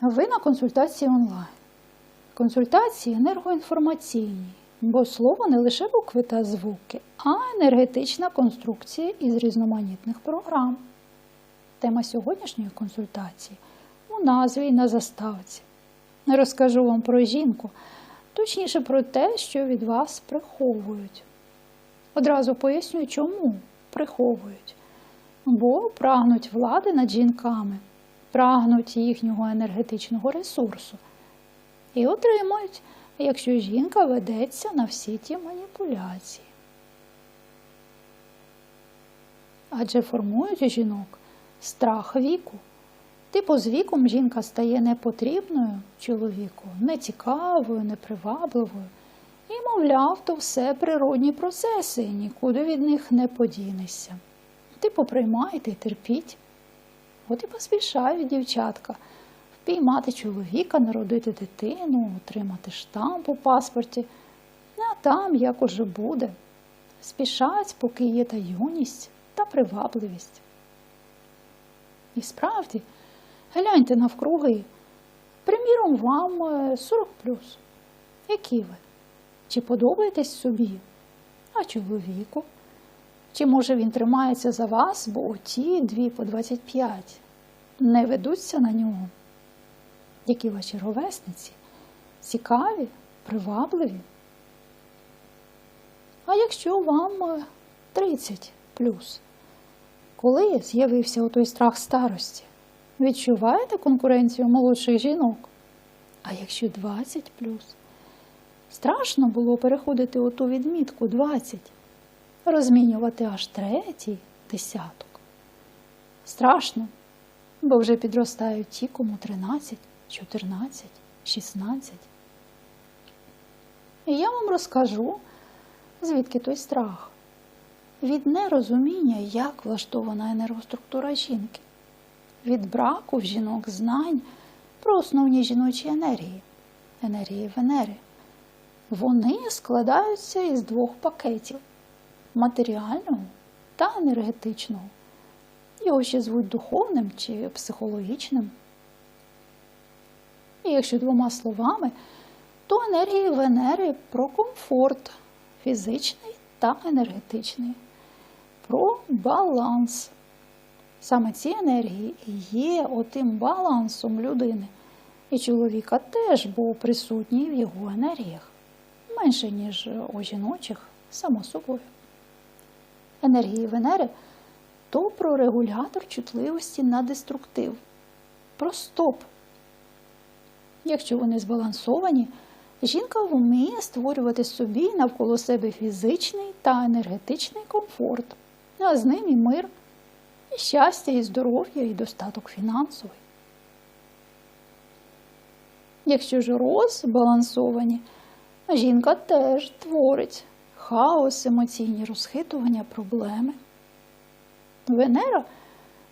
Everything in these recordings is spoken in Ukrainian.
Ви на консультації онлайн. Консультації енергоінформаційні, бо слово не лише букви та звуки, а енергетична конструкція із різноманітних програм. Тема сьогоднішньої консультації у назві і на заставці. Розкажу вам про жінку, точніше про те, що від вас приховують. Одразу поясню, чому приховують. Бо прагнуть влади над жінками, прагнуть їхнього енергетичного ресурсу і отримують, якщо жінка ведеться на всі ті маніпуляції. Адже формують у жінок страх віку. Типу з віком жінка стає непотрібною чоловіку, нецікавою, непривабливою. І, мовляв, то все природні процеси, нікуди від них не подінешся. Типу приймайте і терпіть. От і поспішають дівчатка впіймати чоловіка, народити дитину, отримати штамп у паспорті, а там як уже буде. Спішать, поки є та юність та привабливість. І справді, гляньте навкруги. Приміром, вам е, 40 Які ви? Чи подобаєтесь собі? А чоловіку? Чи може він тримається за вас, бо ті дві по 25 не ведуться на нього? Які ваші ровесниці? Цікаві, привабливі? А якщо вам е, 30 плюс, коли з'явився отой страх старості? Відчуваєте конкуренцію молодших жінок? А якщо 20 плюс? Страшно було переходити оту відмітку 20, розмінювати аж третій десяток. Страшно, бо вже підростають ті, кому 13, 14, 16. І я вам розкажу, звідки той страх. Від нерозуміння, як влаштована енергоструктура жінки, від браку в жінок знань про основні жіночі енергії, енергії Венери. Вони складаються із двох пакетів матеріального та енергетичного. Його ще звуть духовним чи психологічним. І якщо двома словами, то енергії Венери про комфорт фізичний та енергетичний, про баланс. Саме ці енергії є отим балансом людини. І чоловіка теж був присутній в його енергіях менше, ніж у жіночих, само собою. Енергії Венери то про регулятор чутливості на деструктив, про стоп. Якщо вони збалансовані, жінка вміє створювати собі навколо себе фізичний та енергетичний комфорт, а з ним і мир, і щастя, і здоров'я, і достаток фінансовий. Якщо ж розбалансовані, Жінка теж творить хаос, емоційні розхитування, проблеми. Венера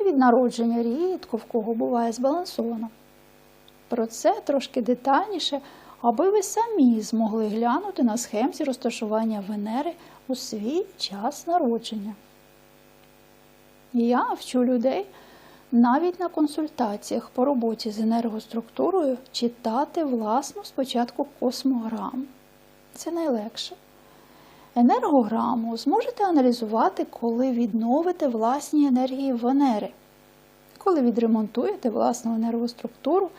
від народження рідко в кого буває збалансована. Про це трошки детальніше, аби ви самі змогли глянути на схемці розташування Венери у свій час народження. Я вчу людей навіть на консультаціях по роботі з енергоструктурою читати власну спочатку космограму. Це найлегше. Енергограму зможете аналізувати, коли відновите власні енергії Венери, коли відремонтуєте власну енергоструктуру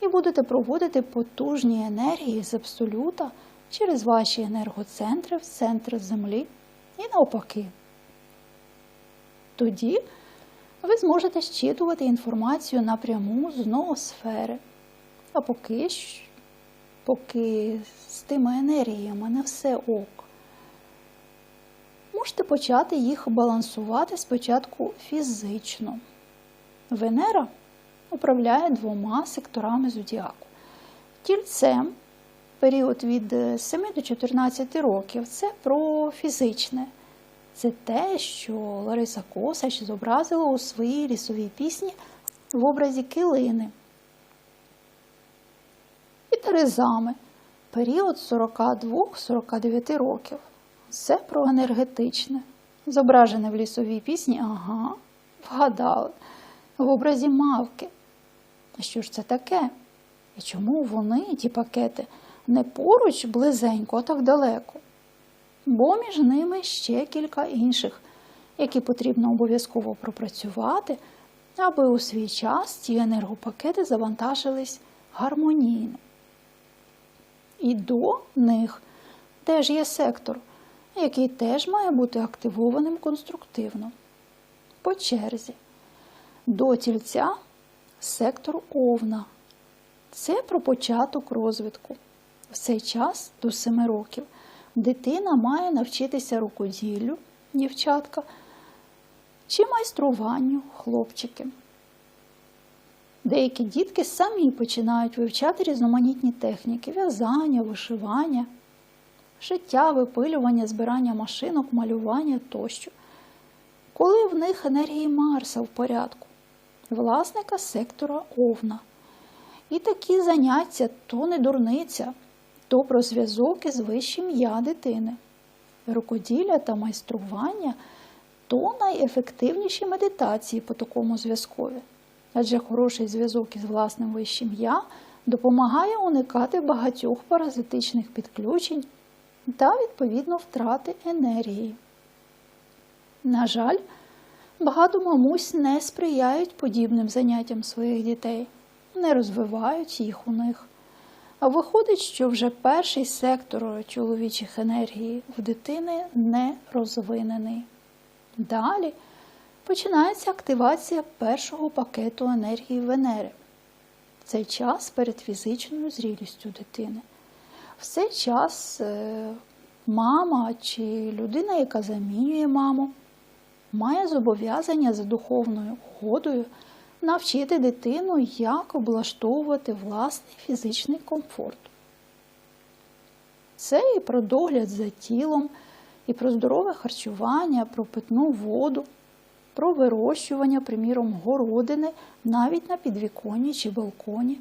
і будете проводити потужні енергії з абсолюта через ваші енергоцентри в центр Землі і навпаки. Тоді ви зможете щитувати інформацію напряму з ноосфери. А поки поки з тими енергіями не все ок. Можете почати їх балансувати спочатку фізично. Венера управляє двома секторами зодіаку. Тільцем період від 7 до 14 років це про фізичне. Це те, що Лариса Косач зобразила у своїй лісовій пісні в образі килини. І Терезами період 42-49 років. Це про енергетичне. Зображене в лісовій пісні, ага, вгадали, в образі мавки. А що ж це таке? І чому вони, ті пакети, не поруч близенько, а так далеко? Бо між ними ще кілька інших, які потрібно обов'язково пропрацювати, аби у свій час ці енергопакети завантажились гармонійно. І до них теж є сектор, який теж має бути активованим конструктивно. По черзі. До тільця сектор овна. Це про початок розвитку. В цей час до 7 років дитина має навчитися рукоділлю, дівчатка, чи майструванню хлопчики. Деякі дітки самі починають вивчати різноманітні техніки в'язання, вишивання, шиття, випилювання, збирання машинок, малювання тощо. Коли в них енергії Марса в порядку, власника сектора Овна. І такі заняття то не дурниця, то про зв'язок із вищим я дитини. Рукоділля та майстрування то найефективніші медитації по такому зв'язкові. Адже хороший зв'язок із власним вищим я допомагає уникати багатьох паразитичних підключень та, відповідно, втрати енергії. На жаль, багато мамусь не сприяють подібним заняттям своїх дітей, не розвивають їх у них. А виходить, що вже перший сектор чоловічих енергій в дитини не розвинений. Далі починається активація першого пакету енергії Венери. В цей час перед фізичною зрілістю дитини. В цей час е, мама чи людина, яка замінює маму, має зобов'язання за духовною угодою навчити дитину, як облаштовувати власний фізичний комфорт. Це і про догляд за тілом, і про здорове харчування, про питну воду, про вирощування, приміром, городини навіть на підвіконні чи балконі,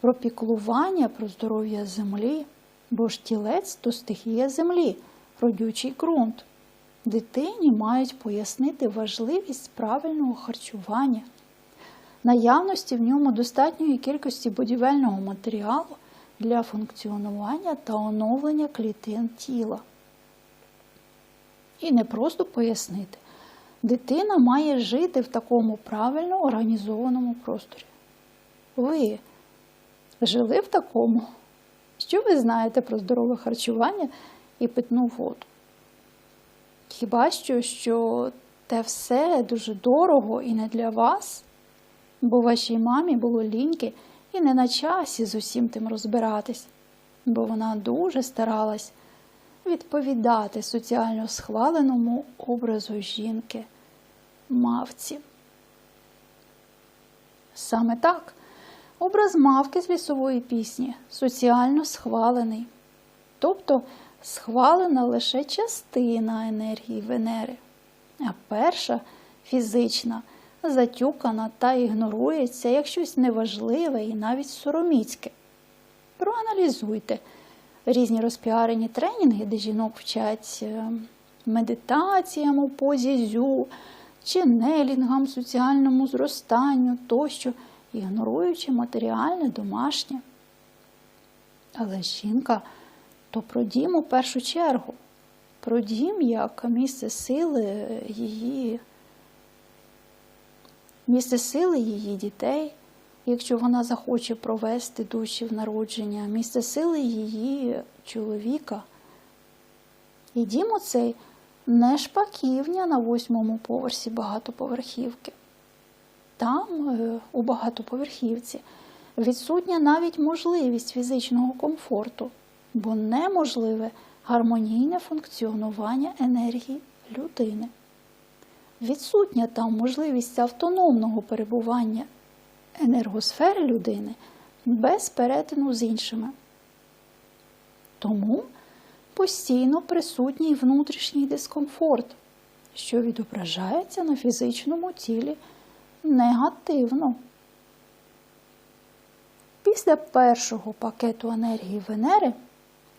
про піклування, про здоров'я землі, бо ж тілець то стихія землі, родючий ґрунт. Дитині мають пояснити важливість правильного харчування, наявності в ньому достатньої кількості будівельного матеріалу для функціонування та оновлення клітин тіла. І не просто пояснити, дитина має жити в такому правильно організованому просторі. Ви жили в такому? Що ви знаєте про здорове харчування і питну воду? Хіба що, що те все дуже дорого і не для вас, бо вашій мамі було ліньки і не на часі з усім тим розбиратись, бо вона дуже старалась відповідати соціально схваленому образу жінки, мавці. Саме так, образ мавки з лісової пісні соціально схвалений, тобто схвалена лише частина енергії Венери, а перша фізична, затюкана та ігнорується як щось неважливе і навіть сороміцьке. Проаналізуйте різні розпіарені тренінги, де жінок вчать е, медитаціям у позі зю, ченелінгам, соціальному зростанню тощо, ігноруючи матеріальне, домашнє. Але жінка то про дім у першу чергу, про дім як місце сили її, місце сили її дітей, якщо вона захоче провести душі в народження, місце сили її чоловіка. І дім оцей не шпаківня на восьмому поверсі багатоповерхівки. Там, е, у багатоповерхівці, відсутня навіть можливість фізичного комфорту, бо неможливе гармонійне функціонування енергії людини. Відсутня там можливість автономного перебування енергосфери людини без перетину з іншими. Тому постійно присутній внутрішній дискомфорт, що відображається на фізичному тілі негативно. Після першого пакету енергії Венери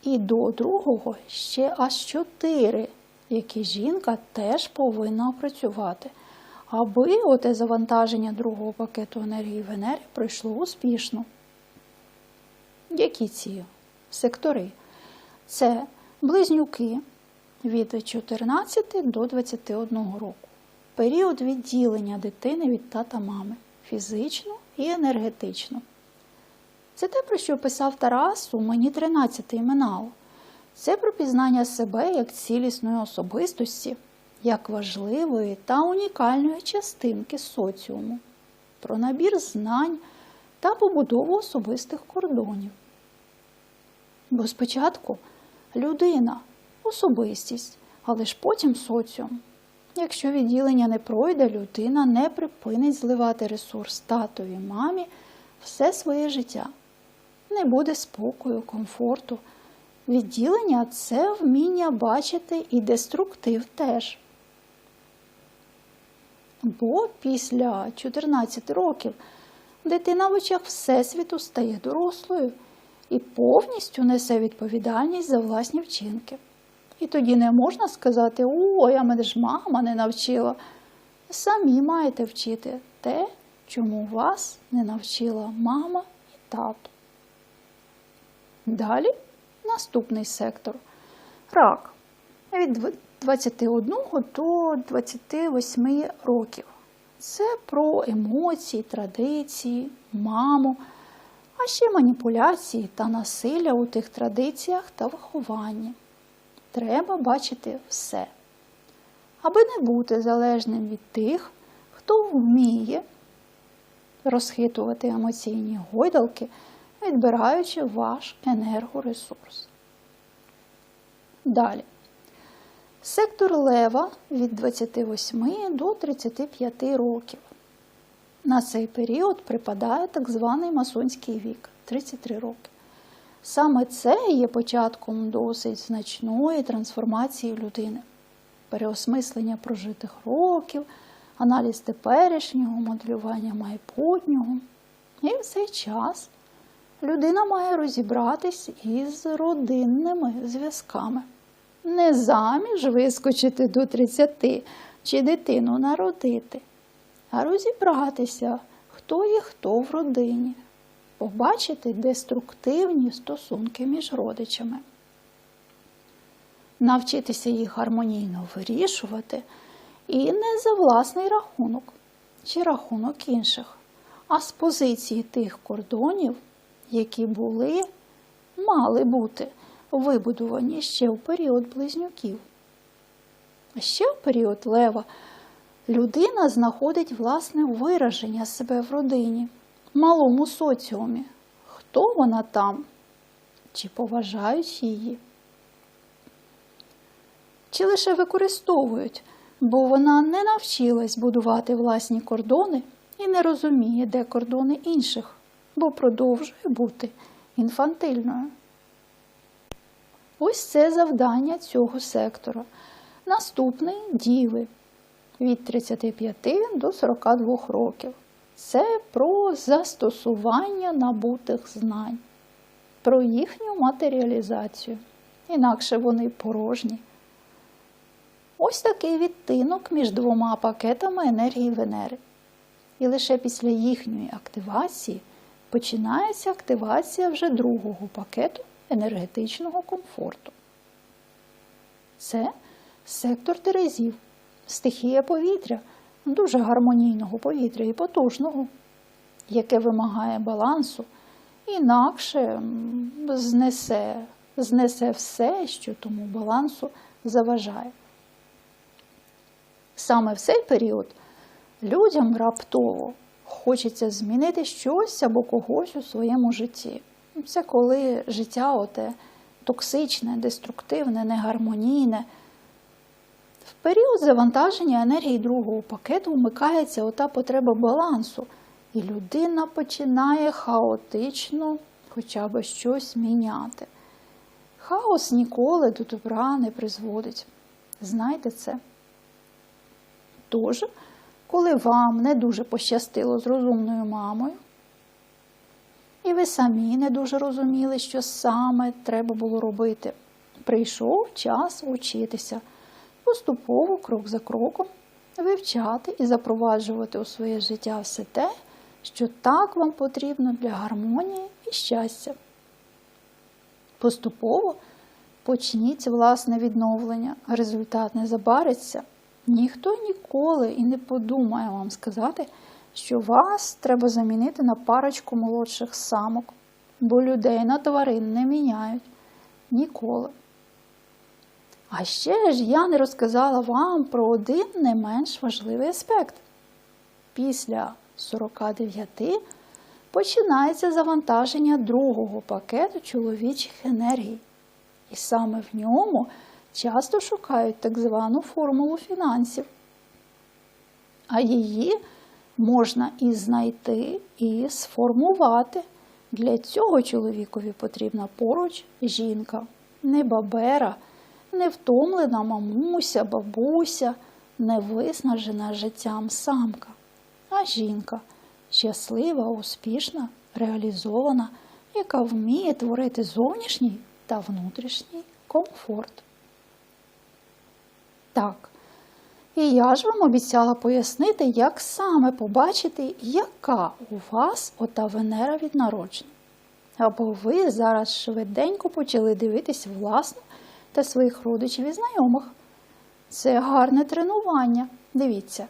і до другого ще аж чотири, які жінка теж повинна опрацювати, аби оте завантаження другого пакету енергії Венери пройшло успішно. Які ці сектори? Це близнюки від 14 до 21 року. Період відділення дитини від тата мами фізично і енергетично. Це те, про що писав Тарас у мені 13 минало. Це про пізнання себе як цілісної особистості, як важливої та унікальної частинки соціуму, про набір знань та побудову особистих кордонів. Бо спочатку людина, особистість, але ж потім соціум. Якщо відділення не пройде, людина не припинить зливати ресурс татові, мамі все своє життя. Не буде спокою, комфорту. Відділення це вміння бачити і деструктив теж. Бо після 14 років дитина в очах Всесвіту стає дорослою і повністю несе відповідальність за власні вчинки. І тоді не можна сказати, ой, а мене ж мама не навчила. Самі маєте вчити те, чому вас не навчила мама і тато. Далі наступний сектор рак від 21 до 28 років. Це про емоції, традиції, маму, а ще маніпуляції та насилля у тих традиціях та вихованні. Треба бачити все, аби не бути залежним від тих, хто вміє розхитувати емоційні гойдалки, відбираючи ваш енергоресурс. Далі. Сектор лева від 28 до 35 років. На цей період припадає так званий масонський вік 33 роки. Саме це є початком досить значної трансформації людини, переосмислення прожитих років, аналіз теперішнього, моделювання майбутнього. І в цей час людина має розібратись із родинними зв'язками. Не заміж вискочити до 30 чи дитину народити, а розібратися, хто є хто в родині побачити деструктивні стосунки між родичами, навчитися їх гармонійно вирішувати і не за власний рахунок чи рахунок інших, а з позиції тих кордонів, які були, мали бути вибудовані ще в період близнюків. А ще в період лева людина знаходить власне вираження себе в родині малому соціумі. Хто вона там? Чи поважають її? Чи лише використовують, бо вона не навчилась будувати власні кордони і не розуміє, де кордони інших, бо продовжує бути інфантильною. Ось це завдання цього сектора. Наступний діви від 35 до 42 років. Це про застосування набутих знань, про їхню матеріалізацію. Інакше вони порожні. Ось такий відтинок між двома пакетами енергії Венери. І лише після їхньої активації починається активація вже другого пакету енергетичного комфорту. Це сектор Терезів, стихія повітря дуже гармонійного повітря і потужного, яке вимагає балансу, інакше знесе, знесе все, що тому балансу заважає. Саме в цей період людям раптово хочеться змінити щось або когось у своєму житті. Це коли життя оте токсичне, деструктивне, негармонійне. В період завантаження енергії другого пакету вмикається ота потреба балансу, і людина починає хаотично хоча б щось міняти. Хаос ніколи до добра не призводить. Знайте це. Тож, коли вам не дуже пощастило з розумною мамою, і ви самі не дуже розуміли, що саме треба було робити, прийшов час учитися поступово, крок за кроком, вивчати і запроваджувати у своє життя все те, що так вам потрібно для гармонії і щастя. Поступово почніть власне відновлення, результат не забариться. Ніхто ніколи і не подумає вам сказати, що вас треба замінити на парочку молодших самок, бо людей на тварин не міняють ніколи. А ще ж я не розказала вам про один не менш важливий аспект. Після 49 починається завантаження другого пакету чоловічих енергій. І саме в ньому часто шукають так звану формулу фінансів. А її можна і знайти, і сформувати. Для цього чоловікові потрібна поруч жінка, не бабера, не втомлена мамуся, бабуся, не виснажена життям самка, а жінка щаслива, успішна, реалізована, яка вміє творити зовнішній та внутрішній комфорт. Так, і я ж вам обіцяла пояснити, як саме побачити, яка у вас ота Венера від народження. Або ви зараз швиденько почали дивитись власну та своїх родичів і знайомих. Це гарне тренування. Дивіться,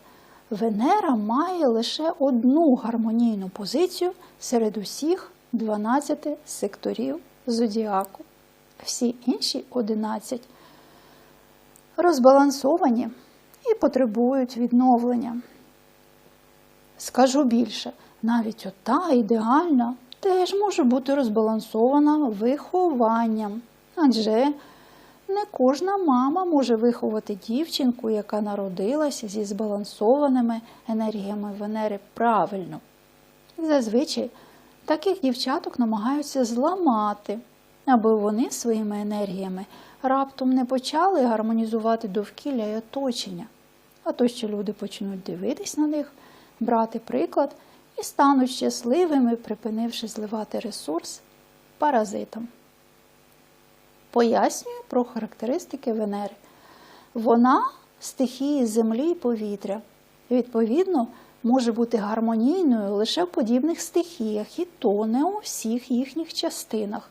Венера має лише одну гармонійну позицію серед усіх 12 секторів зодіаку. Всі інші 11 розбалансовані і потребують відновлення. Скажу більше, навіть ота ідеальна теж може бути розбалансована вихованням, адже не кожна мама може виховати дівчинку, яка народилася зі збалансованими енергіями Венери правильно. Зазвичай таких дівчаток намагаються зламати, аби вони своїми енергіями раптом не почали гармонізувати довкілля і оточення, а то що люди почнуть дивитись на них, брати приклад і стануть щасливими, припинивши зливати ресурс паразитам. Пояснюю про характеристики Венери. Вона стихії землі і повітря. Відповідно, може бути гармонійною лише в подібних стихіях, і то не у всіх їхніх частинах.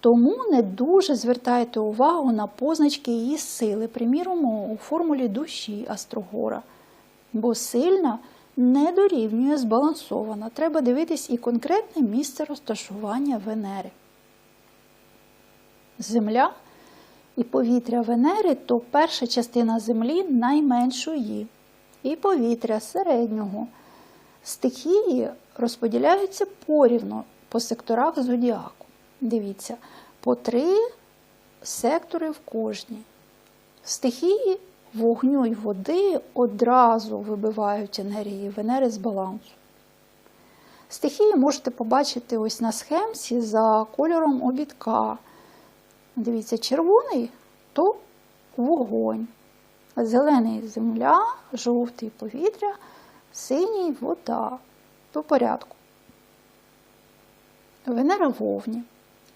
Тому не дуже звертайте увагу на позначки її сили, приміром, у формулі душі Астрогора. Бо сильна не дорівнює збалансована. Треба дивитись і конкретне місце розташування Венери. Земля і повітря Венери то перша частина Землі найменшої, і повітря середнього. Стихії розподіляються порівно по секторах зодіаку. Дивіться, по три сектори в кожній. Стихії вогню й води одразу вибивають енергії Венери з балансу. Стихії можете побачити ось на схемці за кольором обідка. Дивіться, червоний то вогонь, зелений земля, жовтий повітря, синій вода. По порядку. Венера вовні,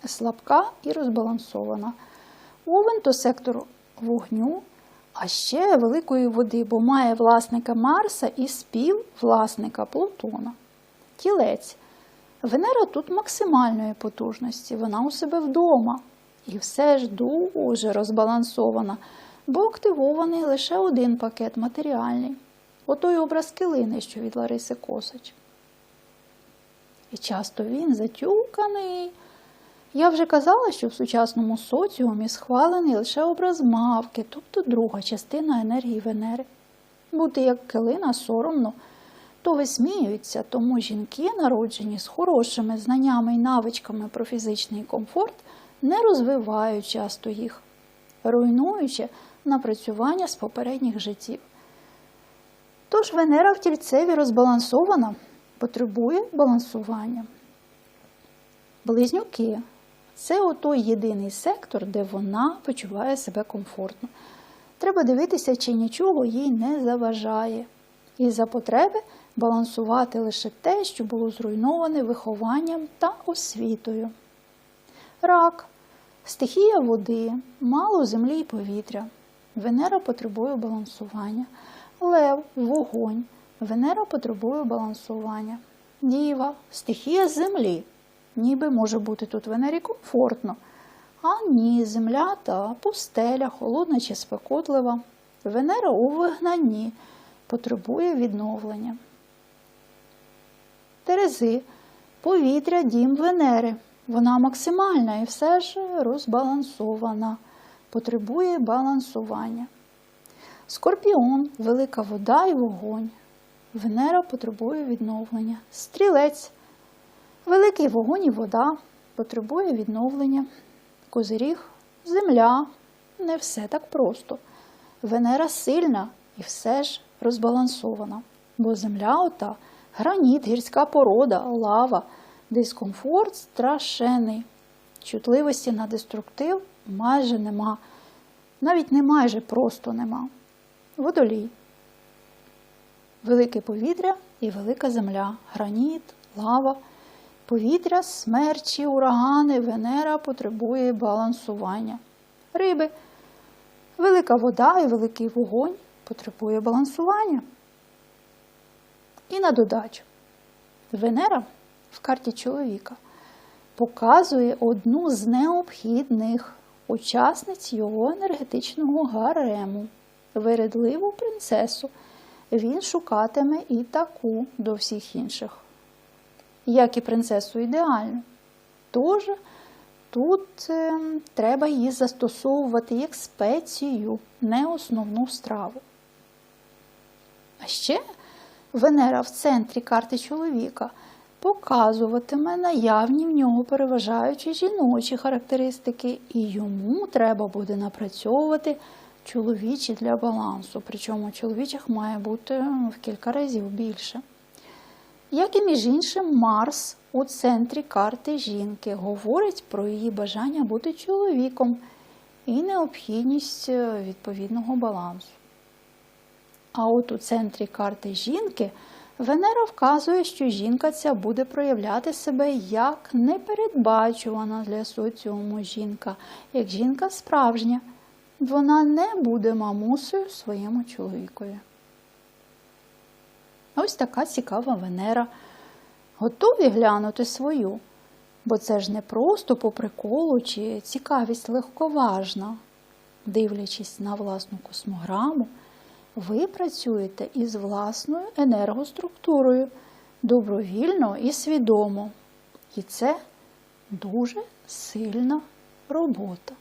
слабка і розбалансована. Овен то сектор вогню, а ще великої води, бо має власника Марса і спів власника Плутона. Тілець. Венера тут максимальної потужності, вона у себе вдома. І все ж дуже розбалансована, бо активований лише один пакет матеріальний. Отой образ килини, що від Лариси Косач. І часто він затюканий. Я вже казала, що в сучасному соціумі схвалений лише образ мавки, тобто друга частина енергії Венери. Бути як килина соромно, то висміюються, тому жінки, народжені з хорошими знаннями і навичками про фізичний комфорт, не розвивають часто їх, руйнуючи напрацювання з попередніх життів. Тож Венера в тільцеві розбалансована, потребує балансування. Близнюки це отой єдиний сектор, де вона почуває себе комфортно. Треба дивитися, чи нічого їй не заважає. І за потреби балансувати лише те, що було зруйноване вихованням та освітою. Рак, стихія води, мало землі і повітря. Венера потребує балансування. Лев, вогонь. Венера потребує балансування. Діва, стихія землі. Ніби може бути тут Венері комфортно, А ні, земля та пустеля, холодна чи спекотлива. Венера у вигнанні потребує відновлення. Терези, повітря, дім Венери. Вона максимальна і все ж розбалансована, потребує балансування. Скорпіон, велика вода і вогонь. Венера потребує відновлення. Стрілець, великий вогонь і вода потребує відновлення. Козиріг, земля. Не все так просто. Венера сильна і все ж розбалансована, бо земля ота граніт, гірська порода, лава, дискомфорт страшенний. Чутливості на деструктив майже нема. Навіть не майже просто нема. Водолій. Велике повітря і велика земля, граніт, лава. Повітря, смерчі, урагани, Венера потребує балансування. Риби. Велика вода і великий вогонь потребує балансування. І на додачу. Венера в карті чоловіка показує одну з необхідних учасниць його енергетичного гарему, вередливу принцесу. Він шукатиме і таку до всіх інших, як і принцесу ідеальну. Тож тут е, треба її застосовувати як спецію, не основну страву. А ще Венера в центрі карти чоловіка показуватиме наявні в нього переважаючі жіночі характеристики, і йому треба буде напрацьовувати чоловічі для балансу. Причому чоловічих має бути в кілька разів більше. Як і між іншим, Марс у центрі карти жінки говорить про її бажання бути чоловіком і необхідність е, відповідного балансу. А от у центрі карти жінки Венера вказує, що жінка ця буде проявляти себе як непередбачувана для соціуму жінка, як жінка справжня. Вона не буде мамусею своєму чоловікові. Ось така цікава Венера. Готові глянути свою, бо це ж не просто по приколу чи цікавість легковажна. Дивлячись на власну космограму, ви працюєте із власною енергоструктурою добровільно і свідомо. І це дуже сильна робота.